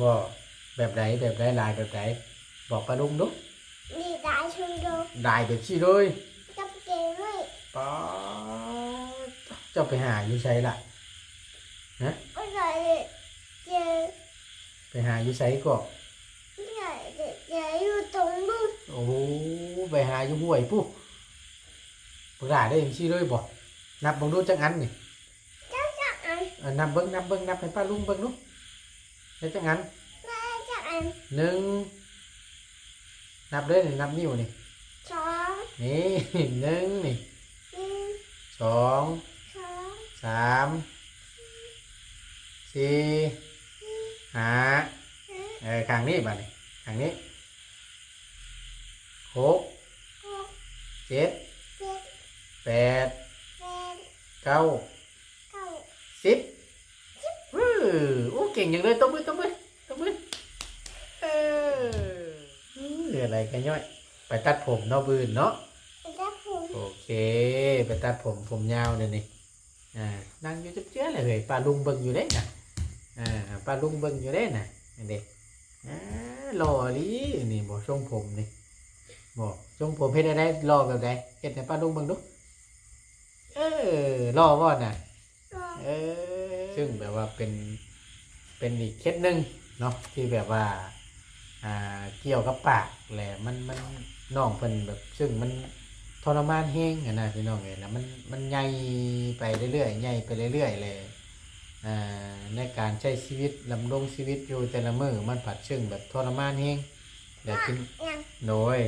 บ่แบบไหนแบบไหนลายแบบไหนบอกปลาลุงดูนี่ได้ชุนโดลายแบบชี้เลยกับเกมไม่ป๊าดเจ้าไปหาอยู่ใช้ล่ะก็เลยเจอไปหาอยู่ใช้ก็เนี่ยเจออยู่ตรงนู้นโอ้โหไปหาอยู่ห้วยปุ๊บปลาได้อย่างชี้เลยบ่นับเบังดูจังอันนี่จากอันเออนับเบิ้งนับเบิ้งนับให้ป้าลุงเบิ้งดู ได้จังอันได้จากอันหนึ่งนับเลยนี่นับนิ้วนี่สองนี่หนึ่งนี่หนึ่งสองสองสามสี่ห้าห้าเออข้างนี้บ้านี่ข้างนี้หกหกเจ็ดเจ็ดแปดแปดเก้าเก้าสิบ อื้อโอ้เก่งอย่างเลยตบมือตบมือตบมือเอออื้ออะไรกันย่อย ไปตัดผมเนาะบืนเนาะแล้วผมโอเค ไปตัดผมผมยาวเดี๋ยวนี้อ่านั่งอยู่จับเจ้าเลยเฮ้ยป้าลุงเบิ่งอยู่เด้น่ะอ่าป้าลุงเบิ่งอยู่เด้น่ะอันเด็กอ่าหล่อลีนี่บอกทรงผมนี่บอกทรงผมเฮ็ดได้หล่อแบบใดเฮ็ดให้ป้าลุงเบิ่งดูเออหล่อบ่น่ะก็เออ ซึ่งแบบว่าเป็นเป็นอีกเคล็ดหนึ่งเนาะที่แบบว่าอ่าเกี่ยวกับปากแหละมันมันน้องเพิ่นแบบซึ่งมันทรมานแห้งอะนะพี่น้องเอ้ยนะมันมันใหญ่ไปเรื่อยๆใหญ่ไปเรื่อยๆเลยอ่าในการใช้ชีวิตดำรงชีวิตอยู่แต่ละมื้อมันผัดซึ่งแบบทรมานแห้งเดี๋ยวกินยังโดย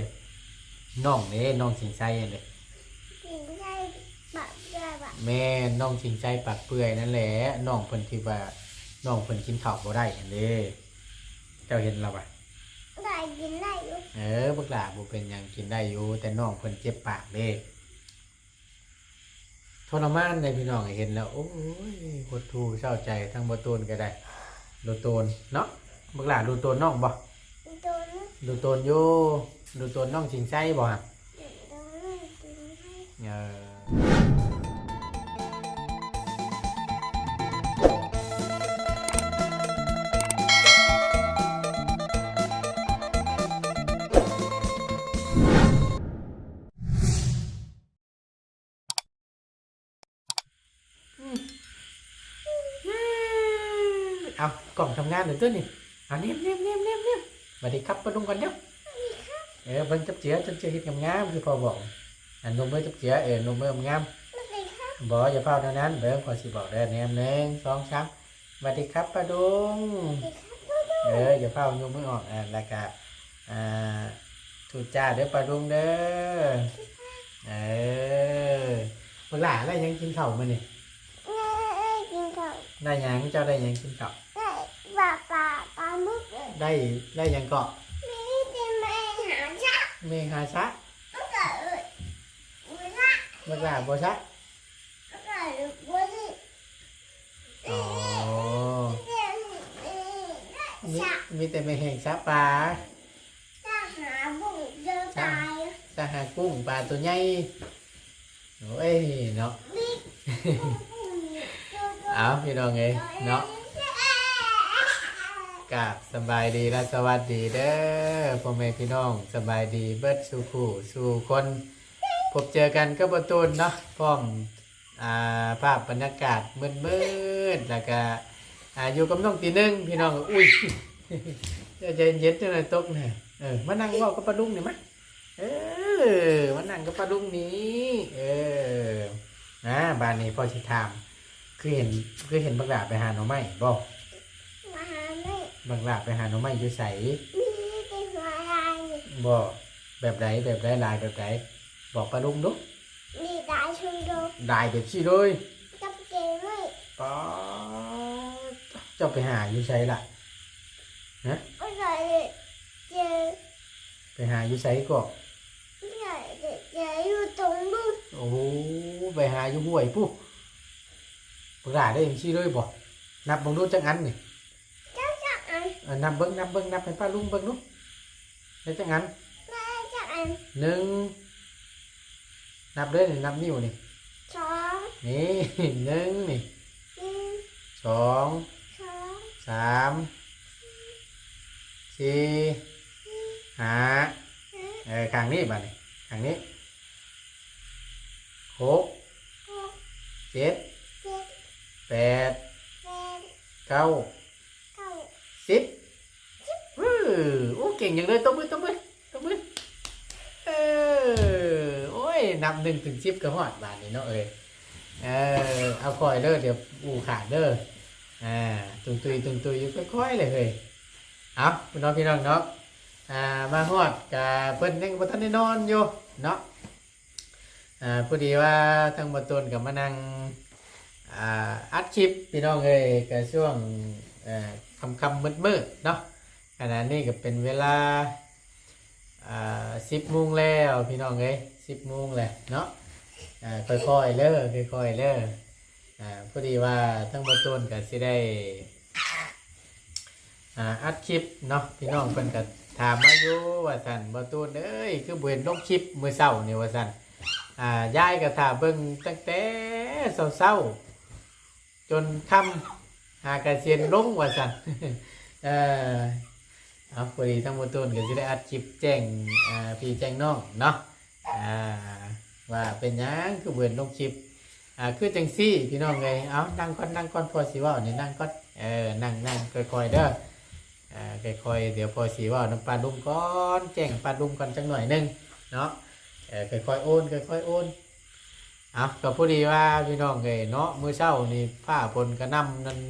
น้องนี่น้องสิงไส้เลย กินได้แบบได้ แบบแม่น้องชิงใจปากเปื่อยนั่นแหละน้องเพิ่นที่ว่าน้องเพิ่นกินข้าวบ่ได้อันเด้เจ้าเห็นแล้วป่ะได้กินได้อยู่เออบักหลาบ่เป็นหยังกินได้อยู่แต่น้องเพิ่นเจ็บปากเด้ทรมานเลยพี่น้องเห็นแล้วโอ้ยหดทูเศร้าใจทั้งบ่ตูนก็ได้ดูตูนเนาะบักหลาดูตูนน้องบ่ตัวนู้นดูตูนอยู่ดูตูนน้องชิงใจบ่ฮะตัวนู้นกินให้เออ เอากล่องทำงานเดี๋ยวตัวนี่เอาเนียบเนียบเนียบเนียบเนียบสวัสดีครับปะลุงก่อนเดี๋ยวเออเบิ่งจับเจียจับเจียเฮ็ดงามๆคือพอบอกอันนมเมื่อจับเจียเออนมเมื่องามไม่ได้ครับบอกอย่าเฝ้าเท่านั้นเบิ่งพอสิบอกได้แนมหนึ่งสองสามสวัสดีครับปะลุงไม่ได้ครับเอออย่าเฝ้ายกมือออกอ่าแล้วก็อ่าถูกจ้าเด้อปะลุงเด้อเออเวลาอะไรยังกินข้าวมานี่ได้กินข้าวได้หยังเจ้าได้หยังกินข้าว ได้ปลาปลาปลาหมึกเลย ได้ได้หยังเกาะไม่ได้ไม่หาจ้าเมหาชะก็เกิดเวลาบักหลาบ่ชะก็เกิดวันนี้อ๋อเดี๋ยวนี้มีจ้ามีแต่ไม่แห้งซะปลาจ้าหาบุกเจอตายสหากุ้งปลาตัวใหญ่โอ้ยเนาะบิ๊กเอาพี่น้องเอ้ยเนาะ กราบสบายดีและสวัสดีเด้อพ่อแม่พี่น้องสบายดีเบิดสู่คู่สู่คนพบเจอกันก็ประตูนเนาะพร้อมอ่าภาพบรรยากาศมืดๆแล้วก็อ่าอยู่กับน้องตีหนึงพี่น้องอุ้ยใจเย็นๆจังเลยตกเนี่ยเออมานั่งเว่ากับปลาดุงนี่มั้ยเออมานั่งกับปลาดุงนี้เออนะบ้านนี้พอชิถามคือเห็นคือเห็นบักหลาไปหาหน่อไม้บอก ไม่บักหลาไปหาหน่อไม้อยู่ใสมีเป็นหัวลายบอกแบบไหนแบบไหนลายแบบไหนบอกปลาดุงดูมีได้ชุนโดลายแบบชี้เลยกับเกมไม่ป๊าดเจ้าไปหาอยู่ใสล่ะก็เลยเจอไปหาอยู่ใสก็เนี่ยเจออยู่ตรงนู้นโอ้โหไปหาอยู่ห้วยปุ๊บบักหลาได้อย่างชี้เลยบอกนับเบังดูจังอันนี่จากอั นเออนับเบิ้งนับเบิ้งนับให้ป้าลุงเบิ้งดูได้จังงั้นได้จากอันหนึ่งนับเลยนี่นับนิ้วนี่สองนี่หนึ่งนี่หนึ่งสองสองสามสี่ห้าเออข้างนี้บ้านี่ข้างนี้หกหกเจ็ดเจ็ดแปดแปดเก้าเสิบวู้โอ้เก่งอย่างเลยตบมือตบมือตบมือเออโอ้ยนับหนึ่งถึงสิบก็ฮอดบาทนี่เนาะเอ้ยเออเอาคอยเด้อเดี๋ยวอูขาดเด้ออ่าตุงตุยตุงตุยอยู่ค่อยๆเลยเฮ้ยเอาพี่น้องพี่น้องเนาะอ่ามาฮอดกะเพิ่นยังบ่ทันได้นอนอยู่เนาะอ่าพอดีว่าทางบ่ตนกับมานั่งอ่าอัดคลิปพี่น้องเอ้ยก็ช่วง เอ่อค่ำมืดๆเนาะขณะนี้ก็เป็นเวลาอ่า10โมงแล้วพี่น้องเอ้ย10โมงแหล้วเนาะอ่าค่อยๆเด้อค่อยๆเด้ออ่าพอดีว่าทั้งบ่ตนก็สิได้อ,อัดคลิปเนาะพี่น้องเพิ่นก็ถามมาอยู่ว่าซั่นบตูนเอ้ยคือบ่เห็นลงคลิปมือเช้านี่ว่าซั่นยายก็ท่าเบิ่งตั้งแต่เช้าๆจนค่ำ หากระเซียนลงว่าซั่นเออเอาพอดีทั้งบ่ตูนก็สิได้อัดคลิปแจ้งพี่แจ้งน้องเนาะอ่าว่าเป็นยังคือเบ่เห็นลงคลิปอ่าคือจังซี่พี่น้องเอ้ยเอานั่งก่อนนั่งก่อนพอสิเว้าเนี่ยนั่งก่อนเออนั่งนั่งค่อยๆเด้ออ่าค่อยๆเดี๋ยวพอสีว่าน้ำปลาลุงก่อนแจ้งปลาลุงก่อนจังหน่อยนึงเนาะเออค่อยๆโอนค่อยๆโอน เอาก็พอดีว่าพี่น้องเลยเนาะมื้อเช้านี่ผ้าพลกระนำนั่น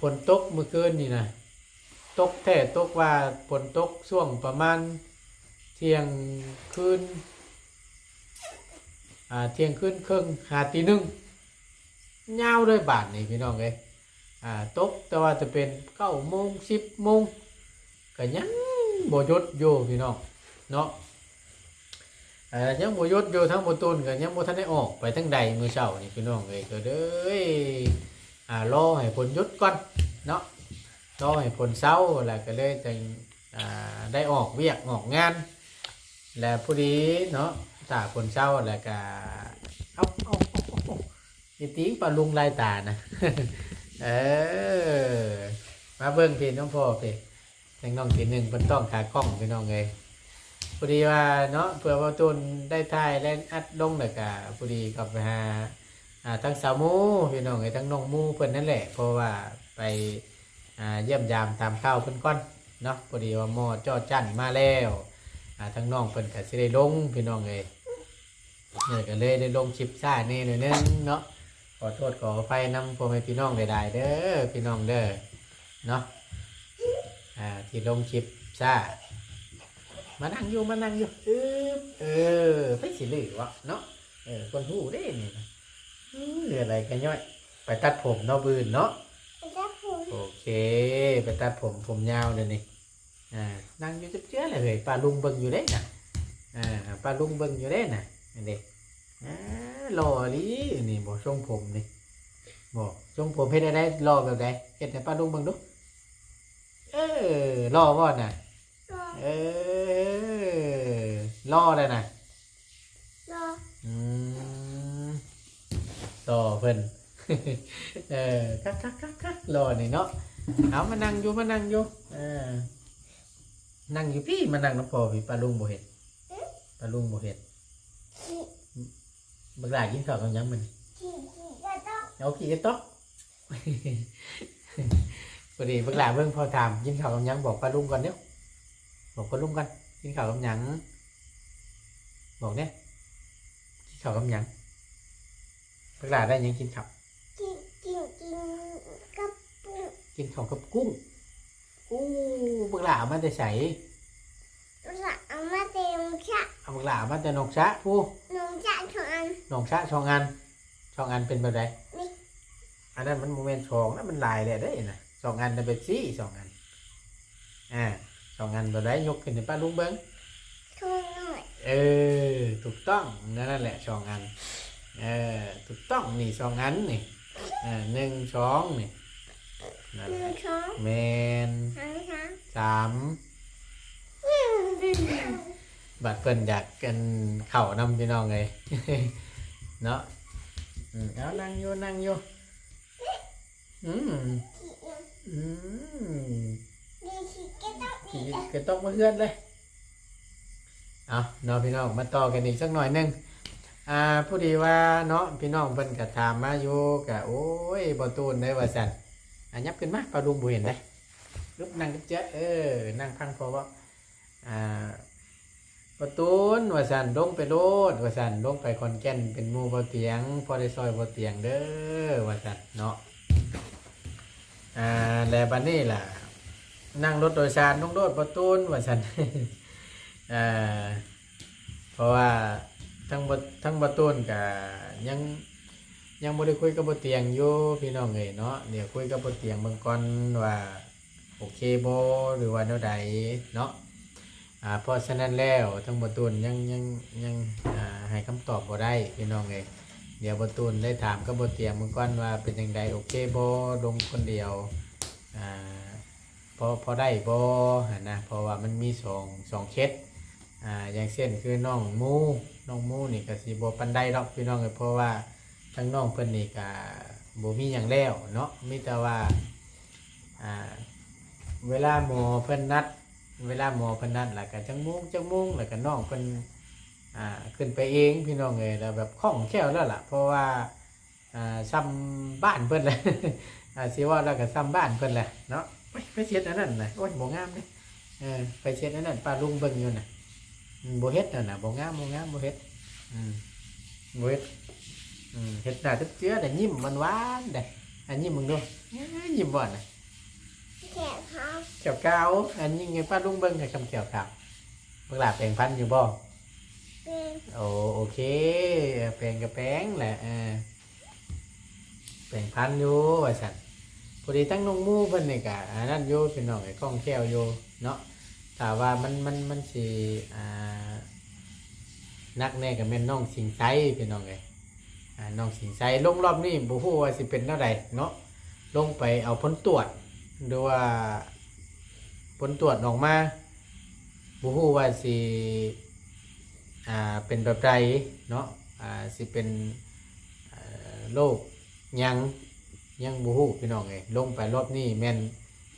ฝนตกเมื่อคืนนี่นะตกแท้ตกว่าฝนตกช่วงประมาณเที่ยงคืนอ่าเที่ยงคืนครึ่งหาตีหนึ่งยาวเลยบาทนี่พี่น้องเลยอ่าตกแต่ว่าจะเป็นเก้าโมงสิบโมงก็ยังบ่ยดอยู่พี่น้องเนาะ เอ่อยังบ่ยุดอยู่ทั้งบ่ต้นก็ยังบ่ทันได้ออกไปทั้งใดมื้อเช้านี่พี่น้องเอ้ยก็เด้ยอ่ารอให้ฝนหยุดก่อนเนาะรอให้ฝนเศร้าแล้วก็เลยจังอ่าได้ออกเวียกออกงาน แล้วพอดีเนาะถ้าฝนเศร้าแล้วก็เอาเอาเอาตีปลาลุงลายตานะเออมาเบิ่งพี่น้องพ่อพี่ยังน้องทีหนึ่งเป็นต้องขากล้องพี่น้องเลย พอดีว่าเนาะเผื่อว่าตุนได้ถ่ายและอัดลงเลยกะพอดีกับไปหาอ่าทั้งสาวมูพี่น้องเลยทั้งน้องมูเพิ่นนั่นแหละ เพราะว่าไปอ่าเยี่ยมยามตามข้าวเพิ่นก่อนเนาะพอดีว่าหมอจ้อจั่นมาแล้วอ่าทั้งน้องเพิ่นก็สิได้ลงพี่น้องเลยเนี่ยก็เลยได้ลงคลิปซ่านี่หน่อยนึงเนาะขอโทษขออภัยนำพ่อแม่พี่น้องได้ๆเด้อพี่น้องเด้อเนาะอ่าที่ลงคลิปซ่า มานั่งอยู่มานั่งอยู่เออเออไปสิลือวะเนาะเออคนหูได้นี่นะเอออะไรกันย่อย ไปตัดผมเนาะบืนเนาะไปจับผมโอเค ไปตัดผมผมยาวเดี๋ยวนี้อ่านั่งอยู่จับเจื้อเลยเฮ้ยปลาลุงเบิ่งอยู่ได้น่ะอ่าปลาลุงเบิ่งอยู่ได้น่ะนี่เด็กอ่ารอลีนี่บอกทรงผมนี่บอกทรงผมเฮ็ดได้รอแบบใดเฮ็ดให้ปลาลุงเบิ่งดูเออรอบ่น่ะรอเออ รอเลยน่ะรออืมต่อเพิ่น เออคักคักคักคักรอนี่เนาะเอามานั่งอยู่มานั่งอยู่เออนั่งอยู่พี่มานั่งน้ำพอพี่ปลาลุงบ่เห็นปลาลุงบ่เห็นขี่บักหลากินข้าวกับหยังมันขี่ขี่กระต๊อกเอาขี้กระต๊อก พอดีบักหลาเบิ่งพอถามกินข้าวกับหยังบอกปลาลุงก่อนเดี๋ยวบอกปลาลุงก่อนกินข้าวกับหยัง บอกเนี่ยกินข้าวกับหยังบักหลาได้หยังกินข้าวกินกินกินกับปูกินข้าวกับกุ้งอู้บักหลาเอามันจะใส่ละเอามาเต็มชะเอาบักหลาเอามันจะนกชะผู้หนูจะชวนนกชะช่องอันช่องอันเป็นแบบไรนี่อันนั้นมันโมเมนต์ช่องนะมันลายเลยได้นะสองอันจะเป็นสี่สองอันอ่าสองอันแบบไรยกขึ้นในป้าลุงเบิ้งชวนหน่อย เออ ถูกต้องนั่นแหละสองอัน เออ ถูกต้องนี่สองอันนี่อ่าหนึ่งสองนี่นั่นหแหนึ่ละงช้อนแมนสามช้อนสามบัดเพิ่นอยากกันเข่านำพี่น้องเลยเนาะอืมเอานั่งอยู่นั่งอยู่อืมขี่ยังอืมขี่กระตกมาเพื่อนเลย เอาเนาะพี่น้องมาต่อกันอีกสักหน่อยหนึงอ่าผู้ดีว่าเนาะพี่น้องเพิ่นก็ถามมาอยู่ก็โอ้ยบ่ตูนได้ว่าซั่นอะยับขึ้นมาปลาลุงบ่เห็นได้ลุกนั่งเจ๊เออนั่งพังพอว่าอ่าประตูนว่าซั่นลงไปโลดว่าซั่นลงไปคอนแก่นเป็นมูบ่เตียง พอได้ซอยบ่เตียงเด้อว่าซั่นเนาะอ่าแล้วบัดนี้ล่ะ นั่งรถโดยสารลงโลดประตูนว่าซั่น อ่าเพราะว่าทั้งบทั้งบตูนกับยังยังบ่ได้คุยกับบเตียงอยู่พี่น้องเอ้ยเนาะเดี๋ยวคุยกับบเตียงเบิ่งก่อนว่าโอเคบ่หรือว่าแนวใดเนาะอ่าเพราะฉะนั้นแล้วทั้งบตูนยังยังยังอ่าให้คำตอบบ่ได้พี่น้องเอ้ยเดี๋ยวบตูนได้ถามกับบเตียงเบิ่งก่อนว่าเป็นจังไดโอเคบ่ลงคนเดียวอ่าพอพอได้บ่นะเพราะว่ามันมีสองสองเคส อ่าอย่างเช่นคือน้องมูน้องมูนี่ก็สิบ่ปันไดดอกพี่น้องเอ้ยเพราะว่าทั้งน้องเพิ่นนี่ก็บ่มีหยังแล้วเนาะมีแต่ว่าอ่าเวลาหมอเพิ่นนัด เวลาหมอเพิ่นนัดแล้วก็จังมุงจังมุงแล้วก็น้องเพิ่นอ่าขึ้นไปเองพี่น้องเอ้ยแล้วแบบคล่องแคล่วแล้วล่ะ เพราะว่าอ่าซ้ำบ้านเพิ่นแหละอ่าสิว่าแล้วก็ซ้ำบ้านเพิ่นแหละเนาะไปเช็ดอันนั้นน่ะโอ้ยบ่งามเด้เออไปเช็ดอันนั้นป้าลุงเบิ่งอยู่น่ะ บ่เฮ็ดนั่นน่ะบ่งามบ่งามบ่เฮ็ดอืมบ่เฮ็ดอืมเฮ็ดหน้าตึ๊บเจือแต่ยิ้มมันหวานเด้อันยิ้มมึงดูยิ้มบ่น่ะแขนเขาแก้วกาวอันนี้ไงป้าลุงเบิ่งให้คำแก้วขาวเบิ่งหลาแปลงฟันอยู่บ่เป็นโอ้โอเคแปลงกับแปลงแหละเออแปลงพันอยู่ว่าซั่นพอดีทั้งน้องหมู่เพิ่นนี่ก็อันนั้นอยู่พี่น้องไอ้กล้องแก้วอยู่เนาะ ถ้าว่ามันมันมันสิอ่านักแน่กับแม่นน้องสิงไซพี่น้องเลยอ่าน้องสิงไซลงรอบนี้บ่ฮู้ว่าสิเป็นเท่าใดเนาะลงไปเอาผลตรวจดูว่าผลตรวจออกมาบ่ฮู้ว่าสิอ่าเป็นแบบใดเนาะอ่าสิเป็นโรคยังยังบ่ฮู้พี่น้องเลยลงไปรอบนี้แม่น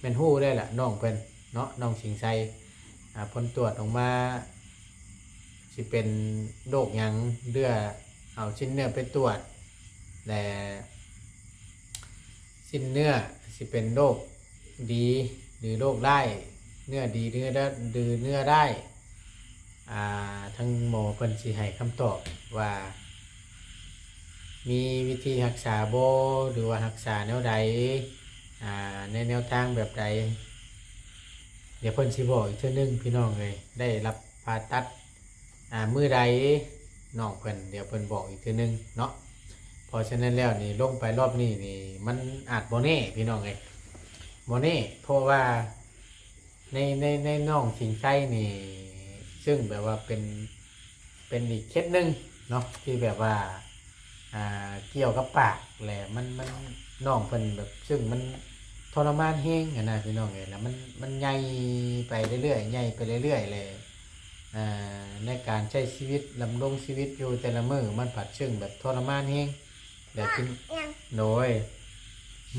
แม่นฮู้ได้ละน้องเพิ่นเนาะน้องสิงไซ ผลตรวจออกมาสิเป็นโรคยังเลือเอาชิ้นเนื้อไปตรวจแต่ชิ้นเนื้อสิเป็นโรคดีหรือโรคได้เนื้อดีเนื้อได้หรือเนื้อได้ทั้งหมอเพิ่นสิให้คำตอบว่า มีวิธีรักษาโบหรือว่ารักษาแนวใดในแนวทางแบบใด ดี๋ยวเพิ่นสิบอกอีกเทื่อนึงพี่น้องเลยได้รับผ่าตัดอ่ามือใดน้องเพิ่นเดี๋ยวเพิ่นบอกอีกเทีนึงเนาะเพราะฉะนั้นแล้วนี่ลงไปรอบนี้นี่มันอาจบ่แน่พี่น้องเอ้ยบ่แน่เพราะว่าในในในน้องสิงไส้นี่ ซึ่งแบบว่าเป็นเป็นอีกเคสหนึ่งเนาะที่แบบว่าอ่าเกี่ยวกับปากแหละมันมันน้องเพิ่นแบบซึ่งมัน ทรมานแห้งอะนะพี่น้องเอ้ยแล้วมันมันใหญ่ไปเรื่อยๆใหญ่ไปเรื่อยๆเลยอ่าในการใช้ชีวิตดำรงชีวิตอยู่แต่ละมือมันผัดซึ่งแบบทรมานเฮงเดี๋ยวกินยังโดย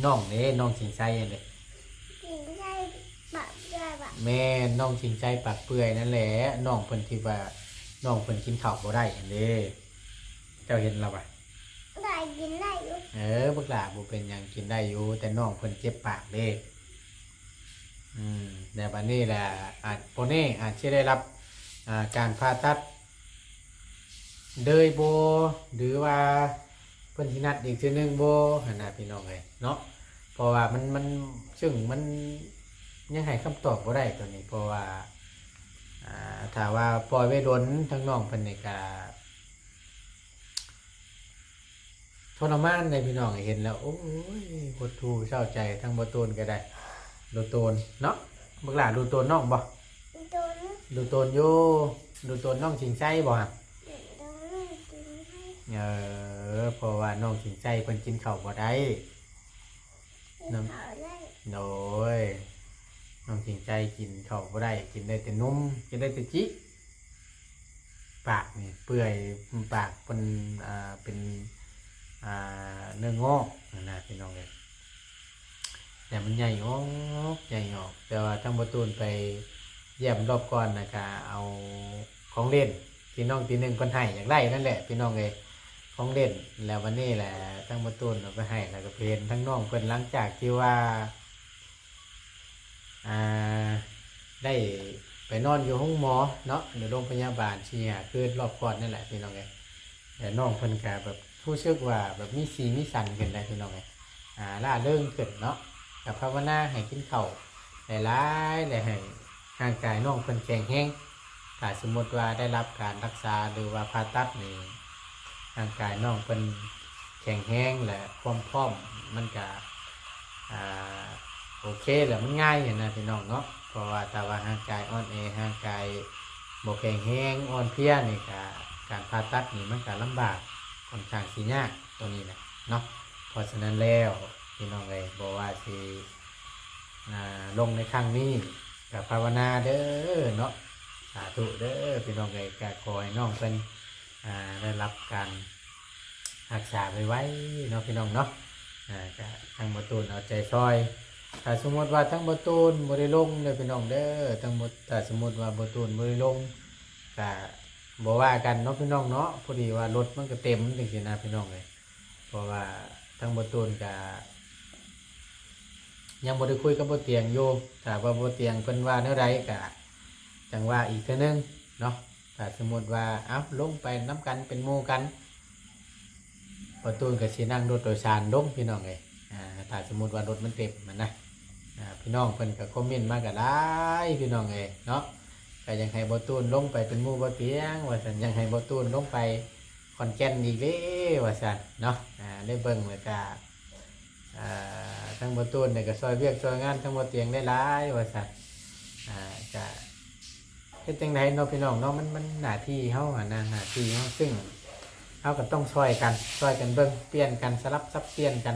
น้องเนี่น้องสิงใจเลยกินได้แบบได้แบบแม่น้องสิงใจปากเปื่อยนั่นแหละน้องเพิ่นที่ว่าน้องเพิ่นกินข้าวบ่ได้อันเด้เจ้าเห็นแล้วปะได้กินได้อยู่ เออบักหลาบ่เป็นหยังกินได้อยู่ แต่น้องเพิ่นเจ็บปากเด้อืมแต่บัดนี้แหละอาจโปเน่อาจจะได้รับอ่าการผ่าตัดเดยโบหรือว่าเพิ่นสินัดอีกทีหนึงโบหันหน้าพี่น้องเลยเนาะเพราะว่ามันมันซึ่งมันยังให้คำตอบบ่ได้ตัวนี้เพราะว่าอ่าถ้าว่าปล่อยไว้ดนทั้งน้องเพิ่นนี่ก็ ทรมานในพี่น้องเห็นแล้ว โอ้ยหดทูเศร้าใจทั้งบ่ตูนก็ได้ดูตูนเนาะบักหลาดูตูนน้องบ่โดนดูตูนอยู่ดูตูนน้องชิงไส้บ่ฮะโดนกินให้เออเพราะว่าน้องสินใจเพิ่นกินข้าวบ่ได้กินเขาได้โดยน้องสินใจกินข้าวบ่ได้ กินได้แต่นมกินได้แต่จิปากนี่เปื่อยปากเป็นอ่าเป็นอ่า เนื้องอกนะพี่น้องเลยแต่มันใหญ่ออกใหญ่ออก แต่ว่าทั้งประตูนไปเยี่ยมรอบก่อนนะคะเอาของเล่นพี่น้องตีหนึ่งคนให้อยากได้นั่นแหละพี่น้องเลยของเล่นแล้ววันนี้แหละทั้งประตูนเอาไปให้แล้วก็เพลนทั้งน้องเพิ่นหลังจากที่ว่าอ่าได้ไปนอนอยู่ห้องหมอเนาะในโรงพยาบาลเชียคืนรอบก่อนนั่นแหละพี่น้องเลยแต่น้องเพิ่นก็แบบ ผู้เชึกว่าแบบมีสีมีสันขึ้นได้พี่น้องเลยอ่าล่าเรื่องขึ้นเนาะกับภาวนาให้กินเข้าหลายๆและให้ร่างกายน้องเพิ่นแข็งแรงถ้าสมมติว่าได้รับการรักษาหรือว่าผ่าตัดนี่ร่างกายน้องเพิ่นแข็งแรงและความพร้อมมันก็อ่าโอเคแหละมันง่ายอย่างนะพี่น้องเนาะเพราะว่าแต่ว่าร่างกายอ่อนแอร่างกายบ่แข็งแรงอ่อนเพลียนี่ก็การผ่าตัดนี่มันก็ลำบาก ค่อนข้างสิยากตัวนี้แหละเนาะเพราะฉะนั้นแล้วพี่น้องเลยบอกว่าสิลงในครั้งนี้กับภาวนาเด้อเนาะสาธุเด้อพี่น้องเอ้ยกะขอให้น้องเป็นได้รับการรักษาไว้ไว้เนาะพี่น้องเนาะอ่ากะทางบตูนเอาใจซอยถ้าสมมติว่าทั้งบตูนบริลงเด้อพี่น้องเด้อทั้งบถ้าสมมติว่าบตูนบริลงกะ บอกว่ากันเนาะพี่น้องเนาะพอดีว่ารถมันก็เต็มจริงๆนะพี่น้องเลยเพราะว่าทั้งบตูนกะยังบ่ได้คุยกับบเตียงอยู่ถ้าว่าบเตียงเพิ่นว่าแนวใดก็จังว่าอีกเทื่อนึงเนาะถ้าสมมุติว่าอ้าลงไปน้กันเป็นหมู่กันประตูนก็สินั่งรถโดยสารลงพี่น้องเอ้ยอ่าถ้าสมมุติว่ารถมันเต็มมันนะอ่าพี่น้องเพิ่นก็คอมเมนต์มาก็ได้พี่น้องเอ้ยเนาะ ก็ยังให้บ่ตูนลงไปเป็นมู่บ่เตียงว่าซั่นยังให้บ่ตูนลงไปขอนแกนอีกเด้ว่าซั่นเนาะอ่าได้เบิ่งแล้วก็อ่าทั้งบตูนเนี่ยก็ซอยเวียกซอยงานทั้งบเตียงได้หลายว่าสัตว์อ่าจะเฮ็ดจังไดเนาะพี่น้องเนาะมันมันหน้าที่เฮาอะนะหน้าที่เฮาซึ่งเฮาก็ต้องช่วยกันช่วยกันเบิ่งเปลี่ยนกันสลับซับเปลี่ยนกัน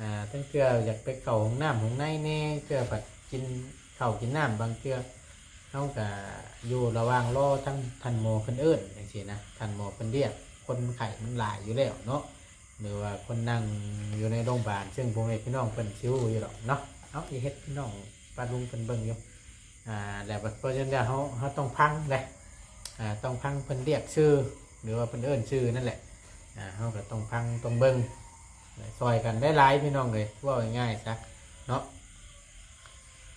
อ่าทั้งเทื่ออยากไปเข้าห้องน้ำห้องในแน่เทื่อบัดกินข้าวกินน้ำบางเทื่อ เฮาก็อยู่ระหว่างรอทั้งทันโมเพิ่นเอิ้นจังซี่นะทันโมเพิ่นเรียกคนไข้มันหลายอยู่แล้วเนาะหรือว่าคนนั่งอยู่ในโรงพยาบาลซึ่งพวกนี้พี่น้องเป็นซิวอยู่หรอกเนาะเอาอีเฮ็ดพี่น้องปาลุงเป็นเบิ่งอยู่อ่าแล้วเพราะฉะนั้นเขาเขาต้องพังเลยอ่าต้องพังเพิ่นเรียกชื่อ หรือว่าเพิ่นเอิ้นชื่อนั่นแหละอ่าเขาก็ต้องพังต้องเบิ่งซอยกันได้หลายพี่น้องเลยว่าง่ายๆซะเนาะ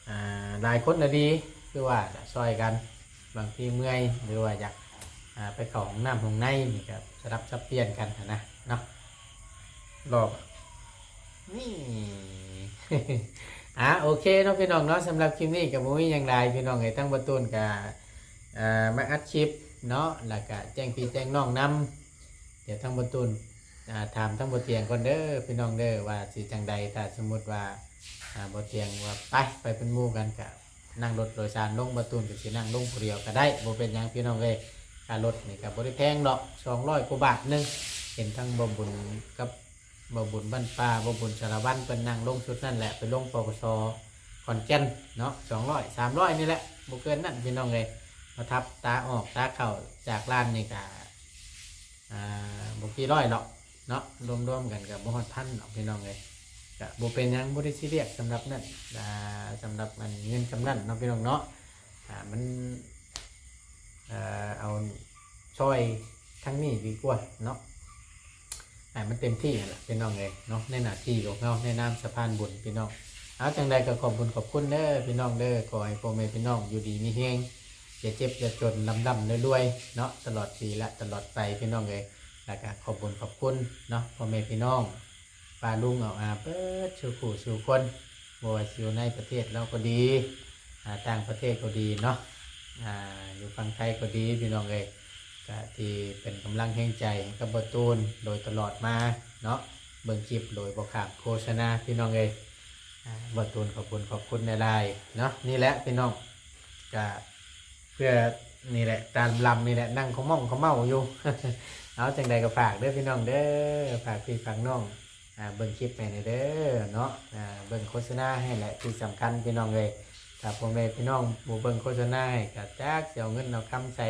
อ่าหลายคนน่ะดี คือว่าซอยกันบางทีเมื่อยหรือว่าอยากไปเข้าห้องน้ำห้องในนี่ก็สลับสับเปลี่ยนกันนะเนาะรอบนี่อะโอเคเนาะพี่น้องเนาะสำหรับคลิปนี้กับมุ้ยยังไงพี่น้องไอ้ทั้งประตูนกับมาอัดคลิปเนาะแล้วก็แจ้งพี่แจ้งน้องนำเดี๋ยวทั้งประตูนถามทั้งบทเตียงก่อนเด้อพี่น้องเด้อว่าสิจังใดถ้าสมมติว่าบทเตียงว่าไปไปเป็นมู่กันกับ นั่งรถโดยสารลงประตูนกับสินั่งลงผู้เดียวก็ได้บ่เป็นหยังพี่น้องเอ้ยค่ารถนี่กับบริแพงดอกสองร้อยกว่าบาทหนึงเห็นทั้งบบุญกับบบุญบ้านป่าบบุญสารวัตรเป็นนางลงชุดนั่นแหละไปลงปกสขอนแก่นเนาะสองร้อยสามร้อยนี่แหละบุเกินนั่นพี่น้องเลยมาทับตาออกตาเข่าจากร้านนี่กะอ่าบุกี่ร้อยหรอกเนาะรวมๆกันกับบุฮอดพันหรอกพี่น้องเลย กะบุเป็นหยังบุได้ซีเรียสสำหรับนั่นอ่าสำหรับมันเงินกำนันเนาะพี่น้องเนาะอ่ามันอ่าเอาช่วยทั้งนี้ดีกว่าเนาะมันเต็มที่นั่นแหละพี่น้องเลยเนาะในหน้าที่ของเราในนามสะพานบุญพี่น้องเอาจังใดก็ขอบคุญขอบคุณเด้อพี่น้องเด้อขอให้พ่อแม่พี่น้องอยู่ดีมีเฮงอย่าเจ็บอย่าจนลำลำรวยๆเนาะตลอดปีและตลอดไปพี่น้องเลยแล้วก็ขอบคุญขอบคุณเนาะพ่อแม่พี่น้อง ปาลุงเอาอาเปิดชูขู่ชูคนบว่าสิอยู่ในประเทศเราก็ดีต่างประเทศก็ดีเนาะอาอยู่ฝั่งไทยก็ดีพี่น้องเลยก็ที่เป็นกำลังแห่งใจกับบตูนโดยตลอดมาเนาะเบิ่งคลิปโดยบอขาดโฆษณาพี่น้องเอยอ่าบตูนขอบคุณขอบคุณในไลน์เนาะนี่แหละพี่น้องก็เพื่อนี่แหละตามลำนี่แหละนั่งเขาม่องเขาเมาอยู่ เอาจังใดก็ฝากเด้อพี่น้องเด้อฝากพี่ฝากน้อง เบิ่งคลิปไปในเด้อเนาะอ่าเบิ่งโฆษณาให้แหละที่สำคัญพี่น้องเลยถ้าพ่อแม่พี่น้องบ่เบิ่งโฆษณาให้ก็จักสิเอาเงินเอาคำใส่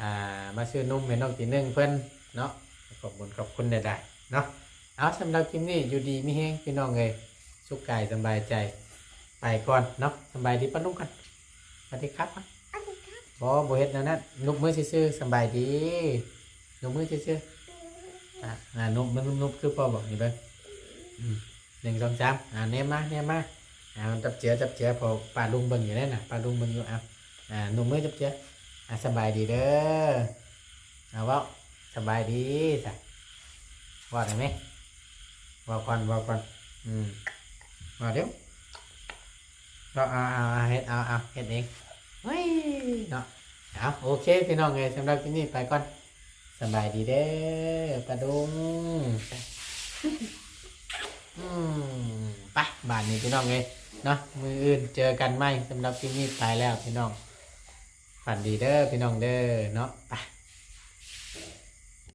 อ่ามาซื้อนมให้น้องตีหนึ่งเพิ่นเนาะขอบคุณขอบคุณใดๆเนาะเอาสำหรับคลิปนี้อยู่ดีมีแฮงพี่น้องเลยสุขกายสำบายใจไปก่อนเนาะสำบายดีปะลุงกันสวัสดีครับอันนี้ครับบอบเฮ็ดนั่นนะนุบมือซื่อๆสำบายดีนุบมือซื่อๆ อะอ่านุบมันนุบๆคือพ่อบอกนี่เบ้อืมหนึ่งสองสามอ่าเนมมาเนมมาอ่าจับเจือจับเจือพอป้าลุงเบิ่งอยู่นั่นน่ะป้าลุงเบิ่งอยู่เอาอ่านุบมือจับเจืออ่าสบายดีเด้อเอาว่าสบายดีจ้ะว่าได้ไหมว่าควันว่าควันอืมว่าเดี๋ยวเราเอาเอาเอาเฮ็ดเอาเอาเฮ็ดเองเฮ้ยเนาะเอาโอเคพี่น้องเลยสำหรับที่นี่ไปก่อน สบายดีเด้อปลาดุงอืมไปบ้านนี้พี่น้องเลยเนาะมืออื่นเจอกันไหมสำหรับที่นี่ไปแล้วพี่น้องฝันดีเด้อพี่น้องเด้อเนาะไป